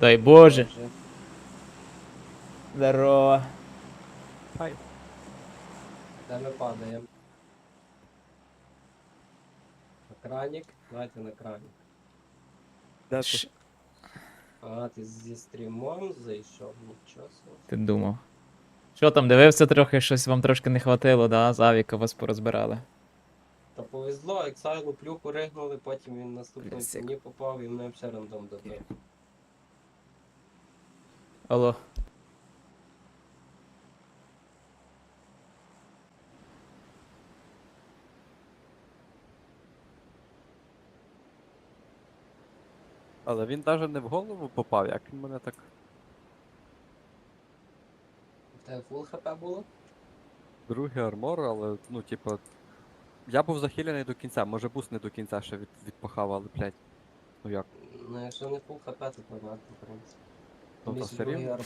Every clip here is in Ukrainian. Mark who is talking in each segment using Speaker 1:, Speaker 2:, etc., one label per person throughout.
Speaker 1: Дай Боже. Здорово.
Speaker 2: Хай.
Speaker 3: Де ми падаємо? На кранік? Давайте на кранік.
Speaker 1: Ш-
Speaker 2: ти?
Speaker 3: А, ти зі стрімом зайшов, нічого собі.
Speaker 1: Ти думав. Що там, дивився трохи, щось вам трошки не хватило, да? З Авіка вас порозбирали.
Speaker 3: Та повезло, Ексайлу плюху ригнули, потім він наступний
Speaker 1: Блядь,
Speaker 3: мені попав і мене взагалі рандом добив.
Speaker 1: Алло.
Speaker 2: Але він навіть не в голову попав, як він мене так.
Speaker 3: В тебе фул хп було?
Speaker 2: Другий армор, але, ну, типа. Я був захилений до кінця, може буст не до кінця ще від, відпахав, але, блядь. Ну як?
Speaker 3: Ну, якщо не фул хп, то понятно, в принципі. Місь
Speaker 2: все рівно.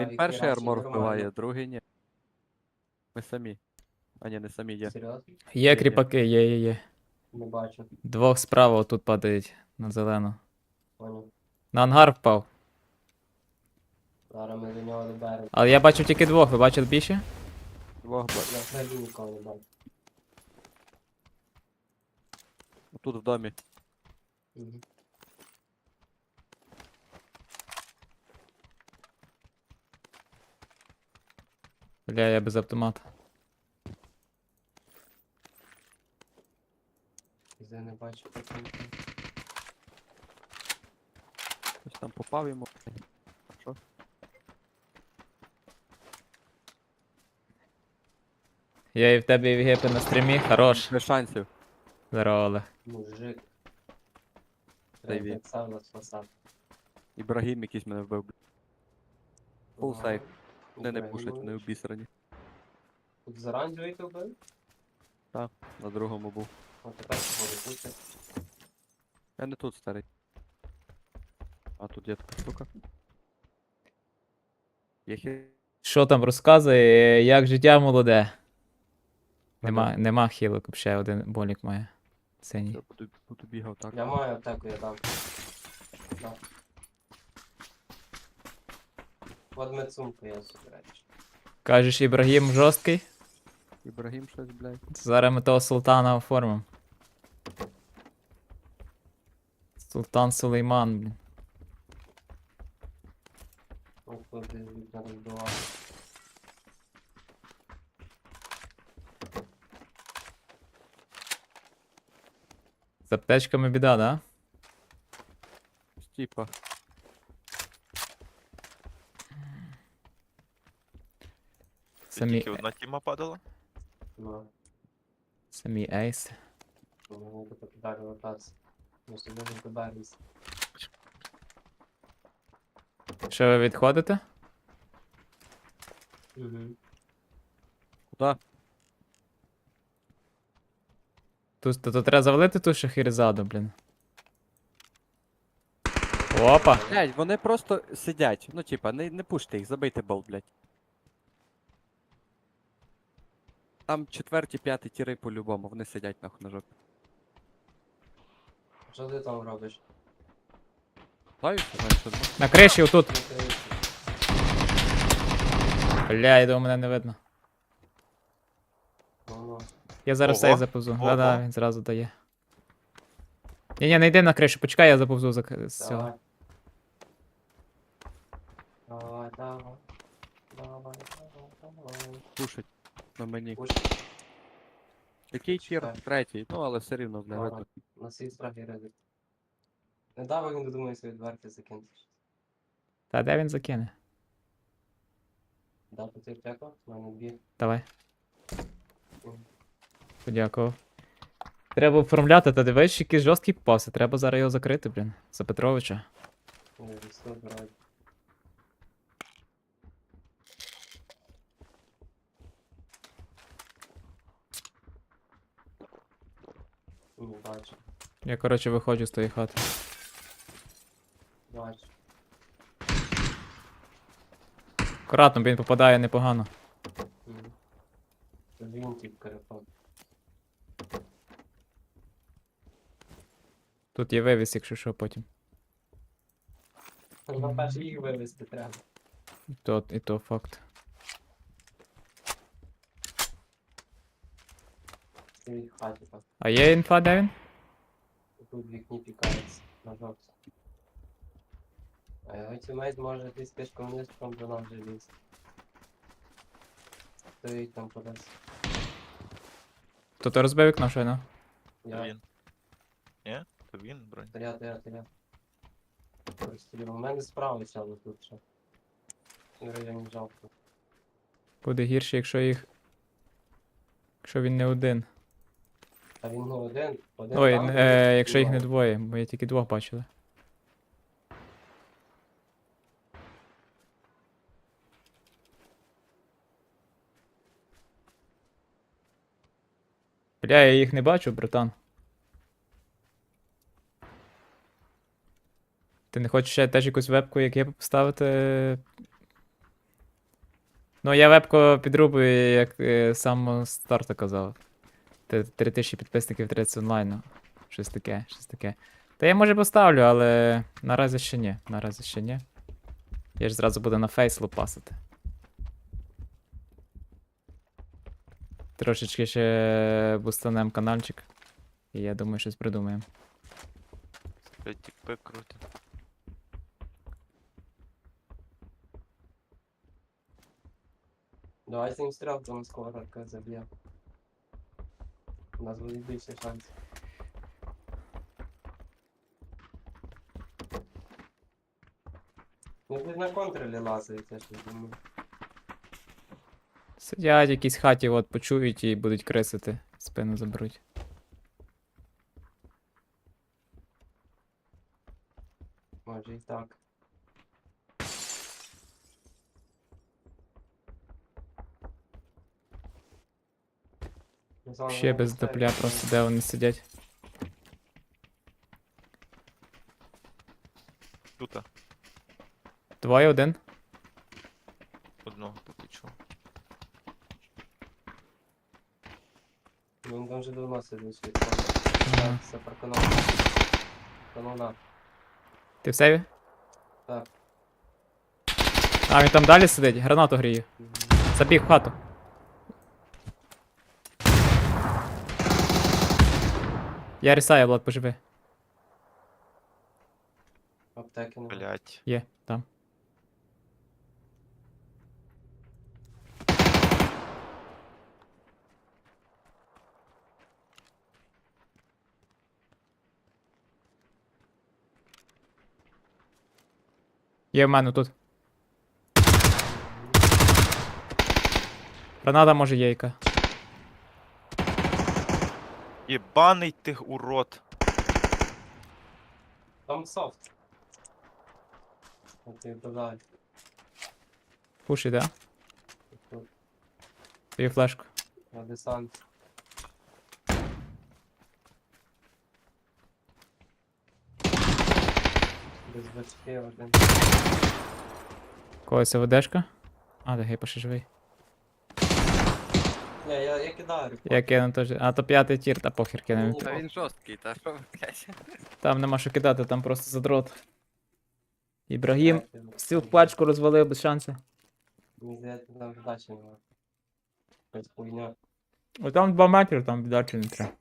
Speaker 2: Він перший армор вбиває, другий ні. Ми самі. А ні, не самі є.
Speaker 3: Серйозно?
Speaker 1: Є кріпаки, є, є, є.
Speaker 3: Не бачу.
Speaker 1: Двох справа отут падають на зелену.
Speaker 3: Понял.
Speaker 1: На ангар впав.
Speaker 3: Зараз ми до нього доберемо.
Speaker 1: Але я бачив тільки двох, ви бачили більше?
Speaker 2: Двох блядь.
Speaker 3: Я взагалі нікого не бачу.
Speaker 2: Тут в домі.
Speaker 3: Мгм.
Speaker 1: Бля, я без автомата.
Speaker 3: Я не бачу.
Speaker 2: Хтось там попав йому. Що?
Speaker 1: Я і в тебе і в гепи на стрімі, хорош.
Speaker 2: Без шансів.
Speaker 1: Здорово, Олег.
Speaker 3: Мужик. Спасати.
Speaker 2: Ібрагім якийсь мене вбив. Фул
Speaker 3: Ага.
Speaker 2: сейф. Не
Speaker 3: Ібрагімович.
Speaker 2: пушать, вони обісрані.
Speaker 3: Тут заранжевий ти вбив?
Speaker 2: На другому був.
Speaker 3: А тепер кого не пустять.
Speaker 2: Я не тут старий. А тут є така штука. Є хі...
Speaker 1: Що там розказує, як життя молоде? Нема, нема хілок, ще один болік має. Синій.
Speaker 2: Все, буду, буду бігав так.
Speaker 3: Я маю аптеку, я дам. Да. От медсумку я собираю.
Speaker 1: Кажеш, Ібрагім жорсткий?
Speaker 2: Ібрагім щось, блядь.
Speaker 1: Зараз ми того султана оформимо. Султан Сулейман, блін.
Speaker 3: Десь вікна розбивав.
Speaker 1: З аптечками біда, да?
Speaker 2: Типа.
Speaker 1: Самі,
Speaker 4: тільки одна тіма падала?
Speaker 3: Ну,
Speaker 1: самі ейс.
Speaker 3: мені буде далі вертатися. Ми сюди не доберемося.
Speaker 1: Що ви відходите?
Speaker 3: Угу.
Speaker 2: Куда?
Speaker 1: Тут, то, то треба завалити ту шахірзаду, блін. Опа!
Speaker 2: Блядь, вони просто сидять. Ну, типа, не, не пуште їх, забийте болт, блядь. Там четверті, п'яті тіри по-любому, вони сидять нахуй на жопі.
Speaker 3: Що ти там робиш?
Speaker 2: Знаю, що знаєш, що
Speaker 1: На криші отут. Бля, я думаю, мене не видно. Я зараз
Speaker 4: Ого,
Speaker 1: все заповзу.
Speaker 4: ого.
Speaker 1: Да-да, він зразу дає. Ні, ні, не йди на кришу, почекай, я заповзу за з цього.
Speaker 3: Давай. Давай, давай. Давай, давай, давай.
Speaker 2: На мені. Який?
Speaker 3: Чекай.
Speaker 2: Третій, ну але все рівно не
Speaker 3: Давай.
Speaker 2: видно.
Speaker 3: На свій страх і ризик. Не дав, як не додумає свої дверки закинути.
Speaker 1: Та де він закине?
Speaker 3: Дати ти аптеку? У мене дві.
Speaker 1: Давай. Подякував. Треба оформляти, та дивись, який жорсткий попався. Треба зараз його закрити, блін. За Петровича.
Speaker 3: Я вісну збираю. Бачу.
Speaker 1: Я, коротше, виходжу з тої хати.
Speaker 3: Бачу.
Speaker 1: Акуратно, бо він попадає непогано.
Speaker 3: Він тип карапон.
Speaker 1: Тут є вивіс, якщо що потім.
Speaker 3: На перше їх вивезти треба.
Speaker 1: І то, і то факт.
Speaker 3: В хаті так.
Speaker 1: А є інфа, де він?
Speaker 3: Тут вікні пікається на жовті. А його тімейт може десь пішком низьком до нас вже ліз. Стоїть там кудись.
Speaker 1: То ти розбив вікно щойно?
Speaker 4: То
Speaker 3: Я
Speaker 4: він. Ні? То він, бронь.
Speaker 3: Таря, таря, таря. Простріл. У мене справа сяду тут ще. В районі жалко.
Speaker 1: Буде гірше, якщо їх. Якщо він не один.
Speaker 3: А він ну один. один
Speaker 1: Ой,
Speaker 3: там,
Speaker 1: е, якщо їх не двоє, бо я тільки двох бачили. Бля, я їх не бачу, братан. Ти не хочеш ще теж якусь вебку, як я поставити? Ну, я вебку підрубую, як е, з самого казав. Т- 3000 підписників 30 онлайну. Щось таке, щось таке. Та я може поставлю, але наразі ще ні. Наразі ще ні. Я ж зразу буду на фейс лупасити. Трошечки ще бустанем каналчик. І я думаю, щось придумаємо.
Speaker 4: Тікпек крутить.
Speaker 3: Давай з ним стрілками скоро заб'є. У нас буде більше шансів. Ну ти на контролі лазають, я ж думаю.
Speaker 1: Сидять якісь хаті, от почують і будуть кресити. Спину заберуть.
Speaker 3: Може і так. Ну, зона
Speaker 1: Ще без
Speaker 3: ну,
Speaker 1: просто де вони сидять.
Speaker 4: Тут
Speaker 1: Двоє один.
Speaker 4: одного поки чув.
Speaker 3: Ну, Він там вже давно сидить.
Speaker 1: Ага.
Speaker 3: Все проканав. Канона.
Speaker 1: Ти в сейві?
Speaker 3: Так.
Speaker 1: А, він там далі сидить, гранату гріє. Забіг в хату. Я рисаю, Влад, поживи.
Speaker 3: Аптеки не
Speaker 4: Блять.
Speaker 1: Є, там. Є в мене тут. Граната може є яка.
Speaker 4: Єбаний ти урод.
Speaker 3: Там софт.
Speaker 1: Да?
Speaker 3: Тут
Speaker 1: Тобі флешку.
Speaker 3: на десант. Без бачки один.
Speaker 1: Когось ВДшка? А, де гей, ще живий.
Speaker 3: Ні, я, я кидаю.
Speaker 1: Я кину теж. А то п'ятий тір, та похер кинемо.
Speaker 2: Та він жорсткий, та що блядь.
Speaker 1: Там нема що кидати, там просто задрот. Ібрагім стіл пачку розвалив без шансу.
Speaker 3: Мені здається, там вдачі немає. Якась хуйня.
Speaker 1: О, там 2 метри, там віддачі не треба.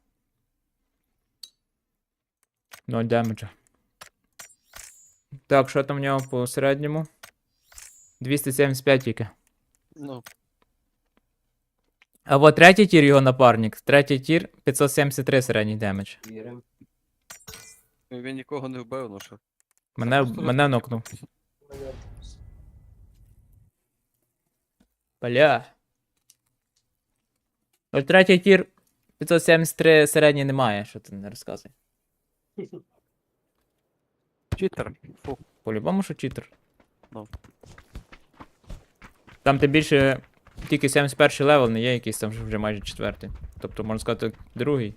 Speaker 1: Ноль демеджа. Так, що там в нього по середньому? 275 тільки.
Speaker 2: Ну,
Speaker 1: А от третій тір його напарник. Третій тір 573 середній демедж.
Speaker 3: Вірим.
Speaker 2: він нікого не вбив, ну що.
Speaker 1: Мене, мене нокнув. Бля. От третій тір 573 середній немає, що ти не розказуй.
Speaker 2: Читер. Фу.
Speaker 1: По-любому, що читер.
Speaker 2: Ну.
Speaker 1: Там тим більше тільки 71 левел, не є якийсь там вже майже четвертий. Тобто, можна сказати, другий.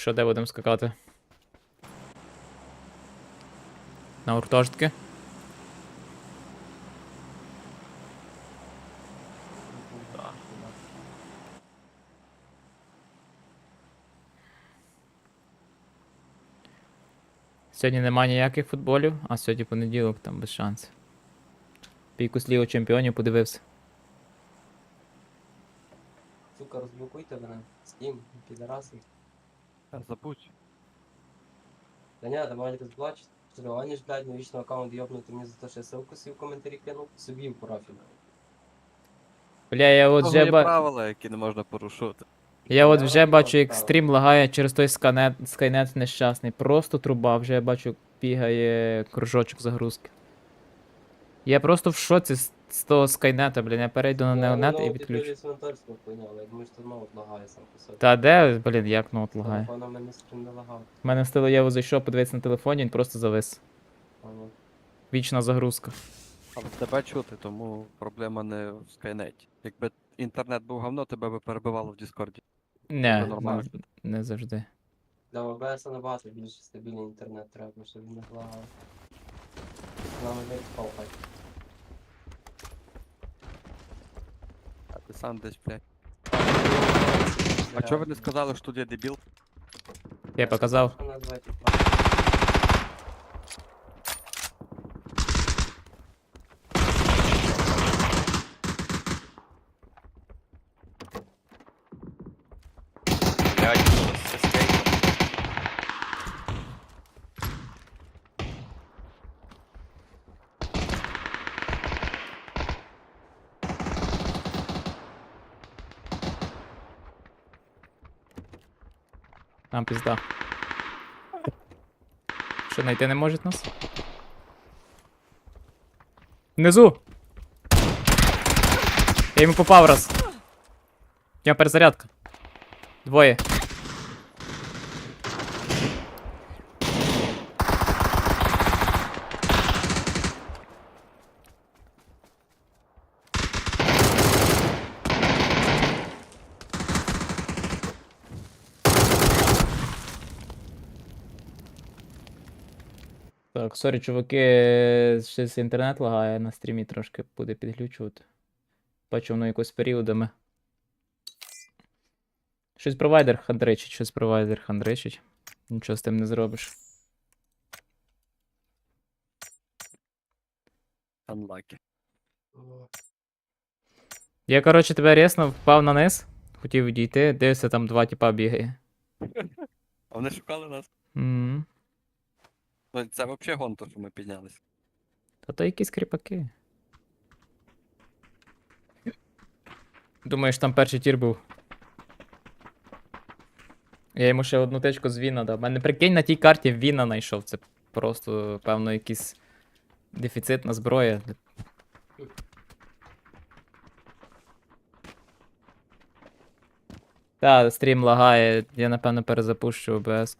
Speaker 1: Що, де будемо скакати? На гуртожитки? Сьогодні нема ніяких футболів, а сьогодні понеділок, там без шансів. Пійку сліву чемпіонів подивився.
Speaker 3: Сука, розблокуйте мене. Steam, підараси.
Speaker 2: Та забудь.
Speaker 3: Та ні, давай розблочити. Що, вони ж, блядь, новічний аккаунт йобнути мені за те, що я ссылку собі в коментарі кинув. Собі в профіль.
Speaker 1: Бля, я от
Speaker 2: Того
Speaker 1: вже
Speaker 2: є
Speaker 1: ба...
Speaker 2: правила, які не можна порушувати.
Speaker 1: Я от вже бачу, як стрім лагає через той сканет, скайнет нещасний. Просто труба, вже я бачу, бігає кружочок загрузки. Я просто в шоці з, з того скайнета, блін, я перейду на неонет і відключу.
Speaker 3: я думаю, що ноут лагає сам по собі.
Speaker 1: Та де, блін, як ноут лагає?
Speaker 3: Телефон у мене стрім не лагав.
Speaker 1: У мене стилу я зайшов, подивитися на телефоні, він просто завис.
Speaker 3: Ага.
Speaker 1: Вічна загрузка.
Speaker 2: Але тебе чути, тому проблема не в скайнеті. Якби інтернет був говно, тебе би перебивало в Діскорді.
Speaker 1: Не, не, не завжди.
Speaker 3: Для ОБС набагато більше стабільний інтернет треба, щоб він не лагав. Нам не впав хай.
Speaker 2: А ти сам десь, блядь. А чого ви не сказали, що тут є дебіл?
Speaker 1: Я показав.
Speaker 3: Що назвати?
Speaker 4: Блядь, це скейт.
Speaker 1: Нам пізда. Що, знайти не можуть нас? Внизу! Я йому попав раз. У нього перезарядка. Двоє. Так, сорі, чуваки, щось інтернет лагає на стрімі трошки буде підглючувати. Бачу, воно якось періодами. Щось провайдер хандричить, щось провайдер хандричить. Нічого з тим не зробиш.
Speaker 2: Unlucky.
Speaker 1: Я, коротше, тебе рясно впав на низ, хотів відійти, дивився, там два тіпа бігає.
Speaker 2: А вони шукали нас.
Speaker 1: Мгм.
Speaker 2: Ну, це взагалі гонто, що ми піднялися.
Speaker 1: Та то якісь кріпаки. Думаєш, там перший тір був. Я йому ще одну течку з Віна дав. Мене прикинь, на тій карті Віна знайшов. Це просто, певно, якийсь дефіцитна зброя. Та, стрім лагає, я напевно перезапущу ОБС.